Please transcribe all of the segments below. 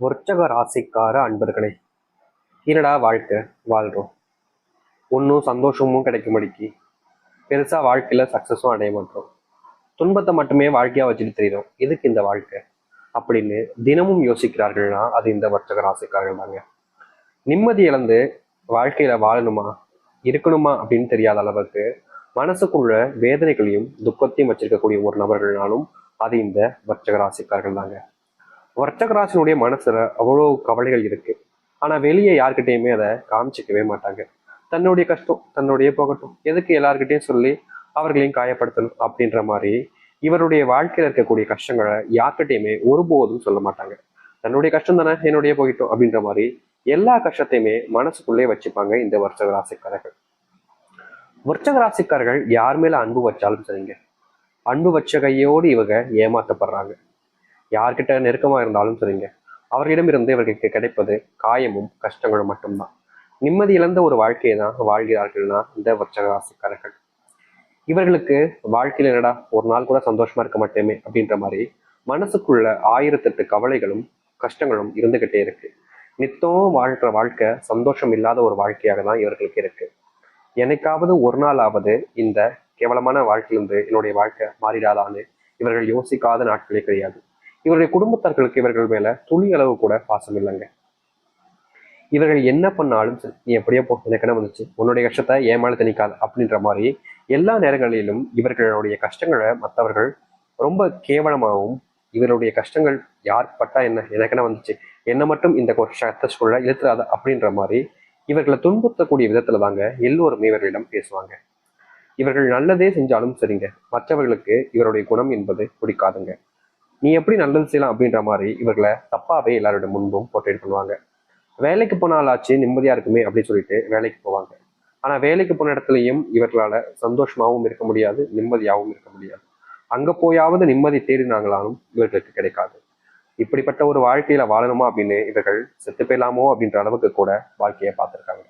விருச்சக ராசிக்கார அன்பர்களே என்னடா வாழ்க்கை? வாழ்றோம். ஒன்றும் சந்தோஷமும் கிடைக்கும்படிக்கு பெருசாக வாழ்க்கையில் சக்ஸஸும் அடைய மாட்டோம். துன்பத்தை மட்டுமே வாழ்க்கையாக வச்சுட்டு தெரியும் எதுக்கு இந்த வாழ்க்கை? அப்படின்னு தினமும் யோசிக்கிறார்கள்னா அது இந்த வர்த்தக ராசிக்காரர்கள் தாங்க. நிம்மதி இழந்து வாழ்க்கையில வாழணுமா? இருக்கணுமா அப்படின்னு தெரியாத அளவுக்கு மனசுக்குள்ள வேதனைகளையும் துக்கத்தையும் வச்சிருக்கக்கூடிய ஒரு நபர்கள்னாலும் அது இந்த வர்த்தக ராசிக்காரர்கள் தாங்க. வர்த்தகராசினுடைய மனசுல அவ்வளோ கவலைகள் இருக்கு. ஆனா வெளியே யார்கிட்டயுமே அதை காமிச்சிக்கவே மாட்டாங்க. தன்னுடைய கஷ்டம் தன்னுடைய போகட்டும். எதுக்கு எல்லார்கிட்டையும் சொல்லி அவர்களையும் காயப்படுத்தணும் அப்படின்ற மாதிரி இவருடைய வாழ்க்கையில இருக்கக்கூடிய கஷ்டங்களை யார்கிட்டையுமே ஒருபோதும் சொல்ல மாட்டாங்க. தன்னுடைய கஷ்டம் தானே என்னுடைய போயிட்டோம் அப்படின்ற மாதிரி எல்லா கஷ்டத்தையுமே மனசுக்குள்ளே வச்சுப்பாங்க இந்த வர்த்தக ராசிக்காரர்கள் வர்த்தக ராசிக்காரர்கள் யார் மேல அன்பு வச்சாலும் சரிங்க. அன்பு வச்ச கையோடு இவங்க ஏமாத்தப்படுறாங்க. யார்கிட்ட நெருக்கமா இருந்தாலும் சரிங்க அவர்களிடமிருந்து இவர்களுக்கு கிடைப்பது காயமும் கஷ்டங்களும் மட்டும்தான். நிம்மதி இழந்த ஒரு வாழ்க்கையை தான் வாழ்கிறார்கள்னா இந்த வச்சகராசிக்காரர்கள் இவர்களுக்கு வாழ்க்கையில என்னடா ஒரு நாள் கூட சந்தோஷமா இருக்க மாட்டேமே அப்படின்ற மாதிரி மனசுக்குள்ள ஆயிரத்தெட்டு கவலைகளும் கஷ்டங்களும் இருந்துகிட்டே இருக்கு. நித்தம் வாழ்கிற வாழ்க்கை சந்தோஷம் இல்லாத ஒரு வாழ்க்கையாக தான் இவர்களுக்கு இருக்கு. என்னைக்காவது ஒரு நாளாவது இந்த கேவலமான வாழ்க்கையிலிருந்து என்னுடைய வாழ்க்கை மாறிடாதான்னு இவர்கள் யோசிக்காத நாட்களே கிடையாது. இவருடைய குடும்பத்தார்களுக்கு இவர்கள் மேல துளி அளவு கூட பாசம் இல்லைங்க. இவர்கள் என்ன பண்ணாலும் சரி நீ எப்படியோ போ எனக்கு என்ன வந்துச்சு? உன்னுடைய கஷ்டத்தை ஏன் மேல திணிக்காது அப்படின்ற மாதிரி எல்லா நேரங்களிலும் இவர்களுடைய கஷ்டங்களை மற்றவர்கள் ரொம்ப கேவலமாகவும் இவருடைய கஷ்டங்கள் யார் பட்டா என்ன எனக்கு என்ன வந்துச்சு? என்ன மட்டும் இந்த கஷ்டத்துக்குள்ள இழுத்துறாத அப்படின்ற மாதிரி இவர்களை துன்புறுத்தக்கூடிய விதத்துல தாங்க எல்லோருமே இவர்களிடம் பேசுவாங்க. இவர்கள் நல்லதே செஞ்சாலும் சரிங்க மற்றவர்களுக்கு இவருடைய குணம் என்பது பிடிக்காதுங்க. நீ எப்படி நல்லது செய்யலாம் அப்படின்ற மாதிரி இவர்களை தப்பாவே எல்லாரோட முன்பும் போர்ட்ரேட் பண்ணுவாங்க. வேலைக்கு போனாலாச்சு நிம்மதியா இருக்குமே அப்படின்னு சொல்லிட்டு வேலைக்கு போவாங்க. ஆனா வேலைக்கு போன இடத்துலயும் இவர்களால சந்தோஷமாவும் இருக்க முடியாது நிம்மதியாகவும் இருக்க முடியாது. அங்க போயாவது நிம்மதி தேடினாங்களாலும் இவர்களுக்கு கிடைக்காது. இப்படிப்பட்ட ஒரு வாழ்க்கையில வாழணுமா அப்படின்னு இவர்கள் செத்து போயிடலாமோ அப்படின்ற அளவுக்கு கூட வாழ்க்கையை பார்த்திருக்காங்க.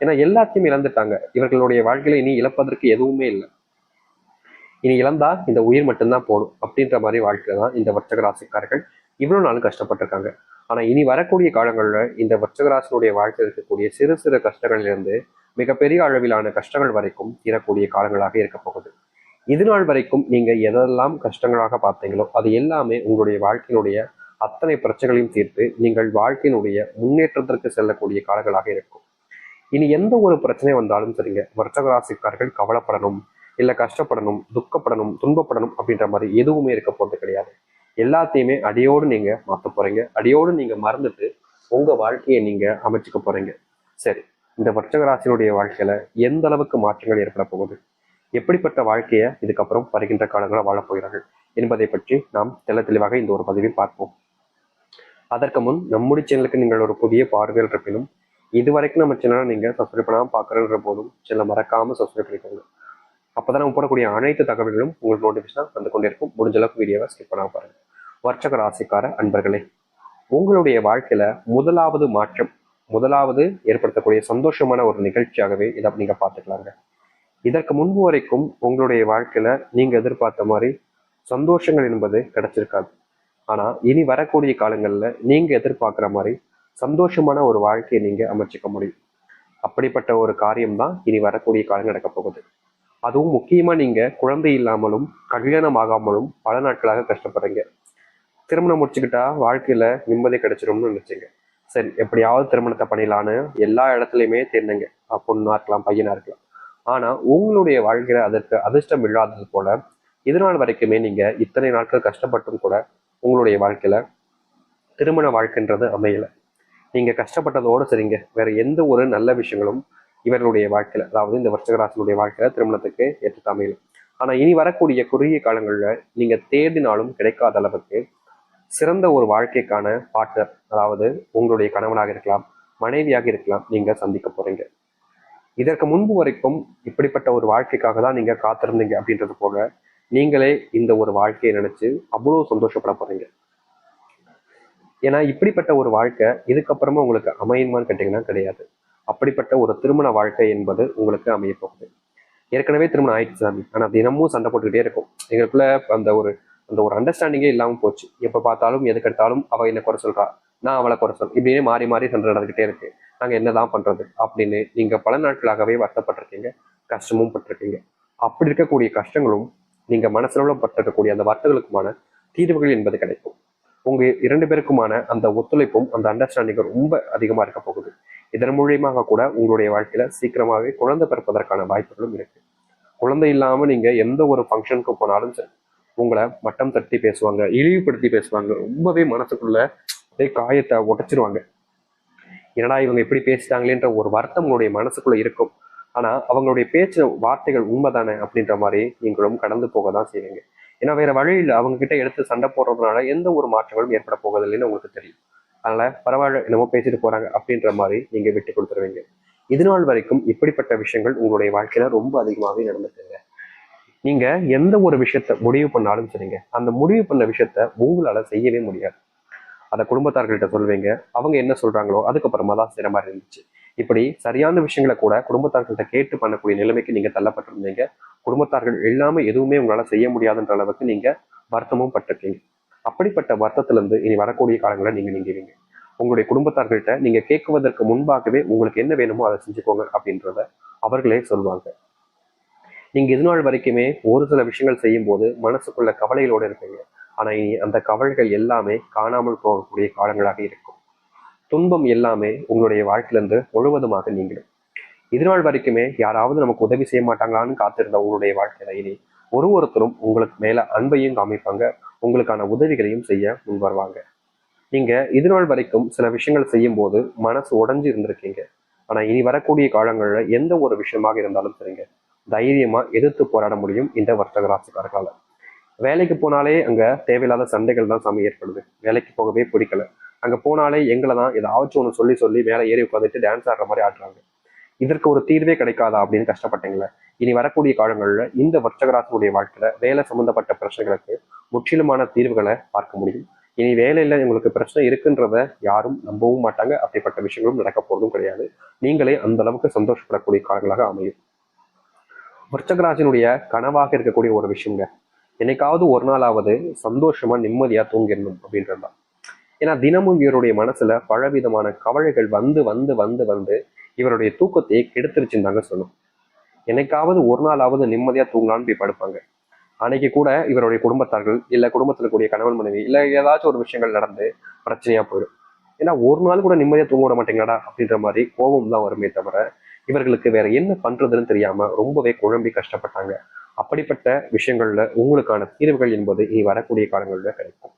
ஏன்னா எல்லாத்தையும் இழந்துட்டாங்க. இவர்களுடைய வாழ்க்கையில இனி இழப்பதற்கு எதுவுமே இல்லை. இனி இழந்தா இந்த உயிர் மட்டும்தான் போகணும் அப்படின்ற மாதிரி வாழ்க்கையில தான் இந்த வர்த்தக ராசிக்காரர்கள் இவ்வளவு நாளும் கஷ்டப்பட்டிருக்காங்க. ஆனா இனி வரக்கூடிய காலங்களில் இந்த வர்த்தக வாழ்க்கை வாழ்க்கையில் இருக்கக்கூடிய சிறு சிறு கஷ்டங்களிலிருந்து மிகப்பெரிய அளவிலான கஷ்டங்கள் வரைக்கும் தீரக்கூடிய காலங்களாக இருக்க போகுது. இது நாள் வரைக்கும் நீங்க எதெல்லாம் கஷ்டங்களாக பார்த்தீங்களோ அது எல்லாமே உங்களுடைய வாழ்க்கையினுடைய அத்தனை பிரச்சனைகளையும் தீர்த்து நீங்கள் வாழ்க்கையினுடைய முன்னேற்றத்திற்கு செல்லக்கூடிய காலங்களாக இருக்கும். இனி எந்த ஒரு பிரச்சனை வந்தாலும் சரிங்க. வர்த்தக ராசிக்காரர்கள் கவலைப்படணும். இல்ல கஷ்டப்படணும் துக்கப்படணும் துன்பப்படணும் அப்படின்ற மாதிரி எதுவுமே இருக்க போகிறது கிடையாது. எல்லாத்தையுமே அடியோடு நீங்க மாத்த போறீங்க. அடியோடு நீங்க மறந்துட்டு உங்க வாழ்க்கையை நீங்க அமைச்சுக்க போறீங்க. சரி இந்த வர்த்தக வாழ்க்கையில் வாழ்க்கையில எந்த அளவுக்கு மாற்றங்கள் ஏற்பட போகுது? எப்படிப்பட்ட வாழ்க்கையை இதுக்கப்புறம் வருகின்ற காலங்களில் வாழப்போகிறார்கள் என்பதை பற்றி நாம் தெள்ள தெளிவாக இந்த ஒரு பதிவில் பார்ப்போம். அதற்கு முன் நம்முடைய சேனலுக்கு நீங்கள் ஒரு புதிய பார்வையில் இருப்பினும் இதுவரைக்கும் நம்ம சேனலை நீங்கள் சப்ஸ்கிரைப் பண்ணாமல் பார்க்குறன்ற போதும் சேனலை மறக்காமல் சப்ஸ்கிரைப் பண்ணிக்கோங்க. அப்போதான் நம்ம போடக்கூடிய அனைத்து தகவல்களும் உங்களுக்கு நோட்டிஃபிகேஷன் வந்து கொண்டிருக்கும். முடிஞ்ச அளவுக்கு வீடியோவை ஸ்கிப் பண்ணாம பாருங்க. வர்ச்சக ராசிக்கார அன்பர்களே உங்களுடைய வாழ்க்கையில முதலாவது மாற்றம் முதலாவது ஏற்படுத்தக்கூடிய சந்தோஷமான ஒரு நிகழ்ச்சியாகவே இதை நீங்க பார்த்துக்கலாங்க. இதற்கு முன்பு வரைக்கும் உங்களுடைய வாழ்க்கையில நீங்க எதிர்பார்த்த மாதிரி சந்தோஷங்கள் என்பது கிடைச்சிருக்காது. ஆனா இனி வரக்கூடிய காலங்கள்ல நீங்க எதிர்பார்க்குற மாதிரி சந்தோஷமான ஒரு வாழ்க்கையை நீங்க அமைச்சிக்க முடியும். அப்படிப்பட்ட ஒரு காரியம் தான் இனி வரக்கூடிய காலம் நடக்க போகுது. அதுவும் முக்கியமா நீங்க குழந்தை இல்லாமலும் கல்யாணம் ஆகாமலும் பல நாட்களாக கஷ்டப்படுறீங்க. திருமணம் முடிச்சுக்கிட்டா வாழ்க்கையில நிம்மதி கிடைச்சிரும்னு நினைச்சீங்க. சரி எப்படியாவது திருமணத்தை பண்ணிடலான்னு எல்லா இடத்துலையுமே தேர்ந்தீங்க பொண்ணா இருக்கலாம் பையனா இருக்கலாம். ஆனா உங்களுடைய வாழ்க்கையில அதற்கு அதிர்ஷ்டம் இல்லாதது போல இதனால் வரைக்குமே நீங்க இத்தனை நாட்கள் கஷ்டப்பட்டும் கூட உங்களுடைய வாழ்க்கையில திருமண வாழ்க்கைன்றது அமையல. நீங்க கஷ்டப்பட்டதோடு சரிங்க. வேற எந்த ஒரு நல்ல விஷயங்களும் இவர்களுடைய வாழ்க்கையில அதாவது இந்த வருஷகராசனுடைய வாழ்க்கையில திருமணத்துக்கு ஏற்று அமையல ஆனா இனி வரக்கூடிய குறுகிய காலங்களில் நீங்க தேடினாலும் கிடைக்காத அளவுக்கு சிறந்த ஒரு வாழ்க்கைக்கான பார்ட்னர் அதாவது உங்களுடைய கணவனாக இருக்கலாம் மனைவியாக இருக்கலாம் நீங்க சந்திக்க போறீங்க. இதற்கு முன்பு வரைக்கும் இப்படிப்பட்ட ஒரு வாழ்க்கைக்காக தான் நீங்க காத்திருந்தீங்க அப்படின்றது போக நீங்களே இந்த ஒரு வாழ்க்கையை நினைச்சு அவ்வளவு சந்தோஷப்பட போறீங்க. ஏன்னா இப்படிப்பட்ட ஒரு வாழ்க்கை இதுக்கப்புறமா உங்களுக்கு அமையுமான்னு கேட்டிங்கன்னா கிடையாது. அப்படிப்பட்ட ஒரு திருமண வாழ்க்கை என்பது உங்களுக்கு அமையப்போகுது ஏற்கனவே திருமணம் ஆயிடுச்சு சாமி. ஆனா தினமும் சண்டை போட்டுக்கிட்டே இருக்கும். எங்களுக்குள்ள அந்த ஒரு அந்த ஒரு அண்டர்ஸ்டாண்டிங்கே இல்லாமல் போச்சு. எப்போ பார்த்தாலும் எதுக்கெடுத்தாலும் அவள் என்ன குறை சொல்றா. நான் அவளை குறை சொல் இப்படியே மாறி மாறி சண்டை நடந்துகிட்டே இருக்கு. நாங்க என்னதான் பண்றது? அப்படின்னு நீங்க பல நாட்களாகவே வருத்தப்பட்டிருக்கீங்க. கஷ்டமும் பட்டிருக்கீங்க. அப்படி இருக்கக்கூடிய கஷ்டங்களும் நீங்க மனசுல பட்டிருக்கக்கூடிய அந்த வருத்தங்களுக்குமான தீர்வுகள் என்பது கிடைக்கும். உங்க இரண்டு பேருக்குமான அந்த ஒத்துழைப்பும் அந்த அண்டர்ஸ்டாண்டிங்கும் ரொம்ப அதிகமா இருக்க போகுது. இதன் மூலியமாக கூட உங்களுடைய வாழ்க்கையில சீக்கிரமாவே குழந்தை பிறப்பதற்கான வாய்ப்புகளும் இருக்கு. குழந்தை இல்லாம நீங்க எந்த ஒரு ஃபங்க்ஷனுக்கு போனாலும் சரி உங்களை மட்டம் தட்டி பேசுவாங்க இழிவுபடுத்தி பேசுவாங்க ரொம்பவே மனசுக்குள்ள அப்படியே காயத்தை உடைச்சிருவாங்க. என்னடா இவங்க எப்படி பேசிட்டாங்களேன்ற ஒரு வருத்தம் உங்களுடைய மனசுக்குள்ள இருக்கும். ஆனா அவங்களுடைய பேச்சு வார்த்தைகள் உண்மைதானே அப்படின்ற மாதிரி நீங்களும் கடந்து போக தான் செய்வீங்க. ஏன்னா வேற வழியில் அவங்க கிட்ட எடுத்து சண்டை போடுறதுனால எந்த ஒரு மாற்றங்களும் ஏற்பட போவதில்லைன்னு உங்களுக்கு தெரியும். அதனால பரவாயில்ல என்னமோ பேசிட்டு போறாங்க அப்படின்ற மாதிரி நீங்க விட்டு கொடுத்துருவீங்க. இது நாள் வரைக்கும் இப்படிப்பட்ட விஷயங்கள் உங்களுடைய வாழ்க்கையில ரொம்ப அதிகமாகவே நடந்துட்டுங்க நீங்க எந்த ஒரு விஷயத்த முடிவு பண்ணாலும் சரிங்க. அந்த முடிவு பண்ண விஷயத்த உங்களால செய்யவே முடியாது. அதை குடும்பத்தார்கள்ட்ட சொல்வீங்க அவங்க என்ன சொல்றாங்களோ அதுக்கப்புறமா தான் செய்யற மாதிரி இருந்துச்சு. இப்படி சரியான விஷயங்களை கூட குடும்பத்தார்கள்ட்ட கேட்டு பண்ணக்கூடிய நிலைமைக்கு நீங்க தள்ளப்பட்டிருந்தீங்க. குடும்பத்தார்கள் எல்லாமே எதுவுமே உங்களால செய்ய முடியாதுன்ற அளவுக்கு நீங்க வருத்தமும் பட்டிருக்கீங்க. அப்படிப்பட்ட வருத்தத்திலிருந்து இனி வரக்கூடிய காலங்களில் நீங்க நீங்குவீங்க. உங்களுடைய குடும்பத்தார்கள்ட்ட நீங்க கேட்குவதற்கு முன்பாகவே உங்களுக்கு என்ன வேணுமோ அதை செஞ்சுக்கோங்க அப்படின்றத அவர்களே சொல்லுவாங்க நீங்க இது நாள் வரைக்குமே ஒரு சில விஷயங்கள் செய்யும் போது மனசுக்குள்ள கவலைகளோடு இருப்பீங்க. ஆனா இனி அந்த கவலைகள் எல்லாமே காணாமல் போகக்கூடிய காலங்களாக இருக்கும். துன்பம் எல்லாமே உங்களுடைய வாழ்க்கையிலிருந்து முழுவதுமாக நீங்கிடும். இதுநாள் வரைக்குமே யாராவது நமக்கு உதவி செய்ய மாட்டாங்களான்னு காத்திருந்த உங்களுடைய வாழ்க்கையில இனி ஒரு ஒருத்தரும் உங்களுக்கு மேல அன்பையும் காமிப்பாங்க. உங்களுக்கான உதவிகளையும் செய்ய முன் வருவாங்க நீங்க இது நாள் வரைக்கும் சில விஷயங்கள் செய்யும் போது மனசு உடைஞ்சு இருந்திருக்கீங்க. ஆனா இனி வரக்கூடிய காலங்கள்ல எந்த ஒரு விஷயமாக இருந்தாலும் சரிங்க. தைரியமா எதிர்த்து போராட முடியும் இந்த வர்த்தக ராசிக்காரர்களால். வேலைக்கு போனாலே அங்க தேவையில்லாத சண்டைகள் தான் சாமி ஏற்படுது. வேலைக்கு போகவே பிடிக்கல. அங்க போனாலே எங்களை தான் ஏதாச்சும் ஒன்று சொல்லி சொல்லி மேலே ஏறி உட்காந்துட்டு டான்ஸ் ஆடுற மாதிரி ஆடுறாங்க. இதற்கு ஒரு தீர்வே கிடைக்காதா அப்படின்னு கஷ்டப்பட்டீங்களே? இனி வரக்கூடிய காலங்கள்ல இந்த வர்த்தகராசனுடைய வாழ்க்கையில வேலை சம்பந்தப்பட்ட பிரச்சனைகளுக்கு முற்றிலுமான தீர்வுகளை பார்க்க முடியும். இனி வேலையில உங்களுக்கு பிரச்சனை இருக்குன்றத யாரும் நம்பவும் மாட்டாங்க. அப்படிப்பட்ட விஷயங்களும் நடக்க போறதும் கிடையாது. நீங்களே அந்த அளவுக்கு சந்தோஷப்படக்கூடிய காலங்களாக அமையும். விருச்சகராஜனுடைய கனவாக இருக்கக்கூடிய ஒரு விஷயங்க என்னைக்காவது ஒரு நாளாவது சந்தோஷமா நிம்மதியா தூங்கிடணும் அப்படின்றது தான். ஏன்னா தினமும் இவருடைய மனசுல பலவிதமான கவலைகள் வந்து வந்து வந்து வந்து இவருடைய தூக்கத்தை கெடுத்துருச்சுன்னு தாங்க சொல்லும் என்னைக்காவது ஒரு நாளாவது நிம்மதியா தூங்கலான்னு போய் படுப்பாங்க. அன்னைக்கு கூட இவருடைய குடும்பத்தார்கள் இல்ல குடும்பத்துல கூடிய கணவன் மனைவி இல்லை ஏதாச்சும் ஒரு விஷயங்கள் நடந்து பிரச்சனையா போயிடும். ஏன்னா ஒரு நாள் கூட நிம்மதியா தூங்க விட மாட்டேங்கடா அப்படின்ற மாதிரி கோபம் தான் வருமே தவிர இவர்களுக்கு வேற என்ன பண்றதுன்னு தெரியாம ரொம்பவே குழம்பி கஷ்டப்பட்டாங்க. அப்படிப்பட்ட விஷயங்கள்ல உங்களுக்கான தீர்வுகள் என்பது இனி வரக்கூடிய காலங்களில் கிடைக்கும்.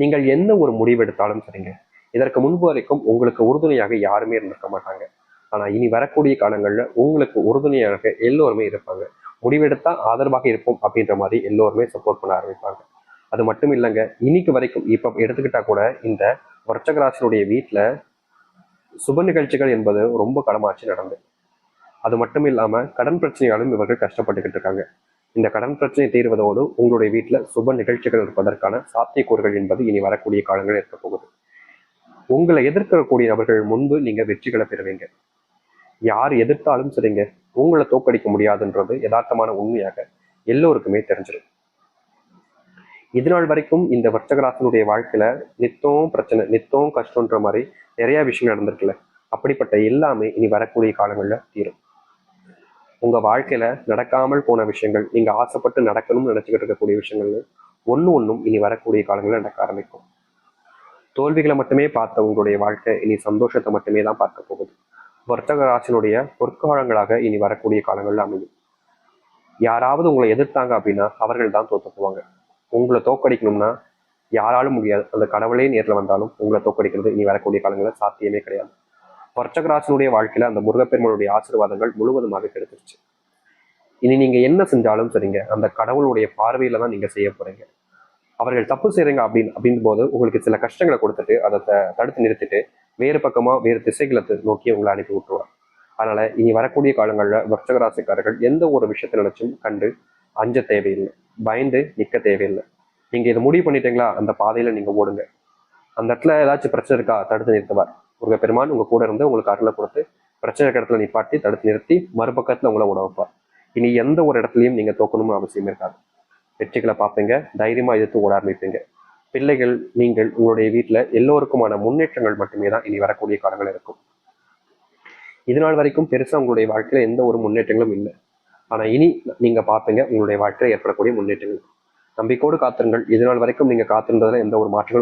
நீங்கள் என்ன ஒரு முடிவு எடுத்தாலும் சரிங்க. இதற்கு முன்பு வரைக்கும் உங்களுக்கு உறுதுணையாக யாருமே இருந்திருக்க மாட்டாங்க. ஆனா இனி வரக்கூடிய காலங்கள்ல உங்களுக்கு உறுதுணையாக எல்லோருமே இருப்பாங்க. முடிவெடுத்தா ஆதரவாக இருப்போம் அப்படின்ற மாதிரி எல்லோருமே சப்போர்ட் பண்ண ஆரம்பிப்பாங்க. அது மட்டும் இல்லைங்க இன்னைக்கு வரைக்கும் இப்போ எடுத்துக்கிட்டா கூட இந்த வர்ச்சகராசினுடைய வீட்டில் சுப நிகழ்ச்சிகள் என்பது ரொம்ப கடமாச்சு நடந்து. அது மட்டும் இல்லாம கடன் பிரச்சனையாலும் இவர்கள் கஷ்டப்பட்டுக்கிட்டு இருக்காங்க. இந்த கடன் பிரச்சனை தீர்வதோடு உங்களுடைய வீட்டில் சுப நிகழ்ச்சிகள் இருப்பதற்கான சாத்தியக்கூறுகள் என்பது இனி வரக்கூடிய காலங்கள் இருக்க போகுது. உங்களை எதிர்க்கக்கூடிய நபர்கள் முன்பு நீங்க வெற்றிகளை பெறுவீங்க. யார் எதிர்த்தாலும் சரிங்க உங்களை தோக்கடிக்க முடியாதுன்றது யதார்த்தமான உண்மையாக எல்லோருக்குமே தெரிஞ்சிடும். இது நாள் வரைக்கும் இந்த வர்த்தகராசனுடைய வாழ்க்கையில நித்தம் பிரச்சனை நித்தம் கஷ்டன்ற மாதிரி நிறைய விஷயங்கள் நடந்திருக்குல்ல. அப்படிப்பட்ட எல்லாமே இனி வரக்கூடிய காலங்கள்ல தீரும். உங்க வாழ்க்கையில நடக்காமல் போன விஷயங்கள் நீங்க ஆசைப்பட்டு நடக்கணும்னு நினைச்சுக்கிட்டு இருக்கக்கூடிய விஷயங்கள் ஒண்ணு ஒன்றும் இனி வரக்கூடிய காலங்களில் நடக்க ஆரம்பிக்கும். தோல்விகளை மட்டுமே பார்த்த உங்களுடைய வாழ்க்கை இனி சந்தோஷத்தை மட்டுமே தான் பார்க்க போகுது. வர்த்தக ராசினுடைய பொற்காலங்களாக இனி வரக்கூடிய காலங்கள்ல அமையும். யாராவது உங்களை எதிர்த்தாங்க அப்படின்னா அவர்கள் தான் தோத்து போவாங்க உங்களை தோக்கடிக்கணும்னா யாராலும் முடியாது. அந்த கடவுளே நேரில் வந்தாலும் உங்களை தோக்கடிக்கிறது இனி வரக்கூடிய காலங்களில் சாத்தியமே கிடையாது. வர்ச்சகராசனுடைய வாழ்க்கையில அந்த முருகப்பெருமனுடைய ஆசீர்வாதங்கள் முழுவதுமாக கிடைச்சிருச்சு. இனி நீங்க என்ன செஞ்சாலும் சரிங்க. அந்த கடவுளுடைய பார்வையில தான் நீங்க செய்ய போறீங்க. அவர்கள் தப்பு செய்றீங்க அப்படின்னு அப்படின் போது உங்களுக்கு சில கஷ்டங்களை கொடுத்துட்டு அதை தடுத்து நிறுத்திட்டு வேறு பக்கமா வேறு திசைகளை நோக்கி உங்களை அனுப்பி விட்டுருவார். அதனால இனி வரக்கூடிய காலங்களில் வர்ஷகராசிக்காரர்கள் எந்த ஒரு விஷயத்தை நினைச்சும் கண்டு அஞ்ச தேவையில்லை. பயந்து நிக்க தேவையில்லை. நீங்க இதை முடிவு பண்ணிட்டீங்களா? அந்த பாதையில நீங்க ஓடுங்க. அந்த இடத்துல ஏதாச்சும் பிரச்சனை இருக்கா? தடுத்து நிறுத்துவார். உங்க பெருமான் உங்க கூட இருந்து உங்களுக்கு அருளை கொடுத்து பிரச்சனை இடத்துல நிப்பாட்டி தடுத்து நிறுத்தி மறுபக்கத்துல உங்களை உணவுப்பார் இனி எந்த ஒரு இடத்துலையும் நீங்க தோக்கணும்னு அவசியம் இருக்காது. வெற்றிகளை பார்ப்பீங்க தைரியமாக எதிர்த்து ஓட ஆரம்பிப்பீங்க பிள்ளைகள் நீங்கள் உங்களுடைய வீட்டில் எல்லோருக்குமான முன்னேற்றங்கள் மட்டுமே தான் இனி வரக்கூடிய காலங்கள் இருக்கும். இது நாள் வரைக்கும் பெருசா உங்களுடைய வாழ்க்கையில எந்த ஒரு முன்னேற்றங்களும் இல்லை. ஆனா இனி நீங்க பார்ப்பீங்க உங்களுடைய வாழ்க்கையில் ஏற்படக்கூடிய முன்னேற்றங்கள். நம்பிக்கோடு காத்திருங்கள். இதனால் வரைக்கும் நீங்க காத்திருந்ததில் எந்த ஒரு மாற்றங்களும்